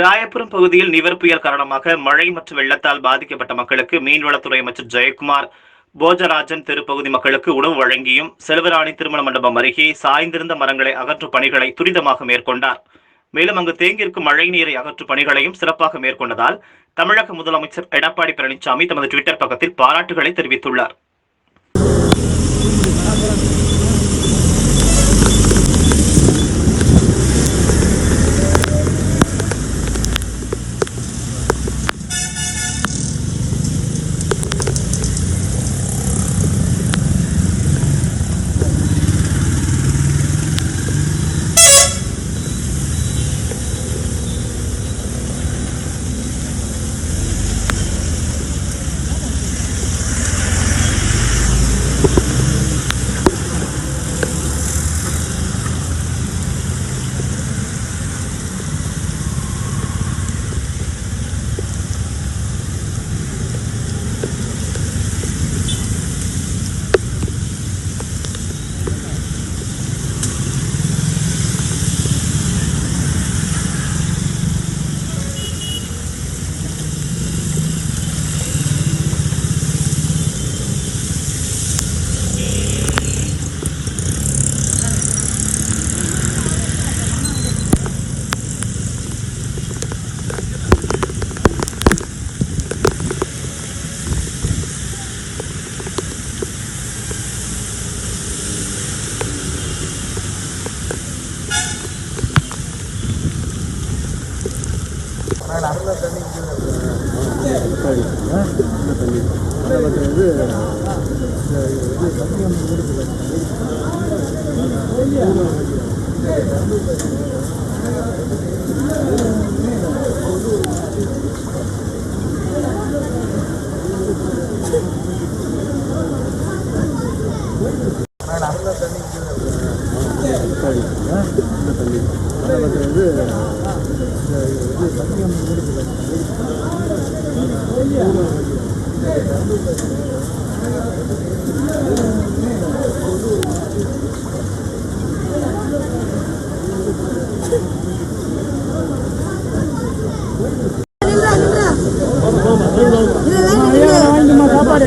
ராயபுரம் பகுதியில் நிவர் புயல் காரணமாக மழை மற்றும் வெள்ளத்தால் பாதிக்கப்பட்ட மக்களுக்கு மீன்வளத்துறை அமைச்சர் ஜெயக்குமார் போஜராஜன் தெருப்பகுதி மக்களுக்கு உணவு வழங்கியும் செல்வராணி திருமண மண்டபம் அருகே சாய்ந்திருந்த மரங்களை அகற்றும் பணிகளை துரிதமாக மேற்கொண்டார். மேலும் அங்கு தேங்கியிருக்கும் மழை நீரை அகற்றும் பணிகளையும் சிறப்பாக மேற்கொண்டதால் தமிழக முதலமைச்சர் எடப்பாடி பழனிசாமி தமது ட்விட்டர் பக்கத்தில் பாராட்டுகளை தெரிவித்துள்ளார். வந்து இந்த தண்ணி அதில் வந்து இது சத்தியம் சாப்பாடு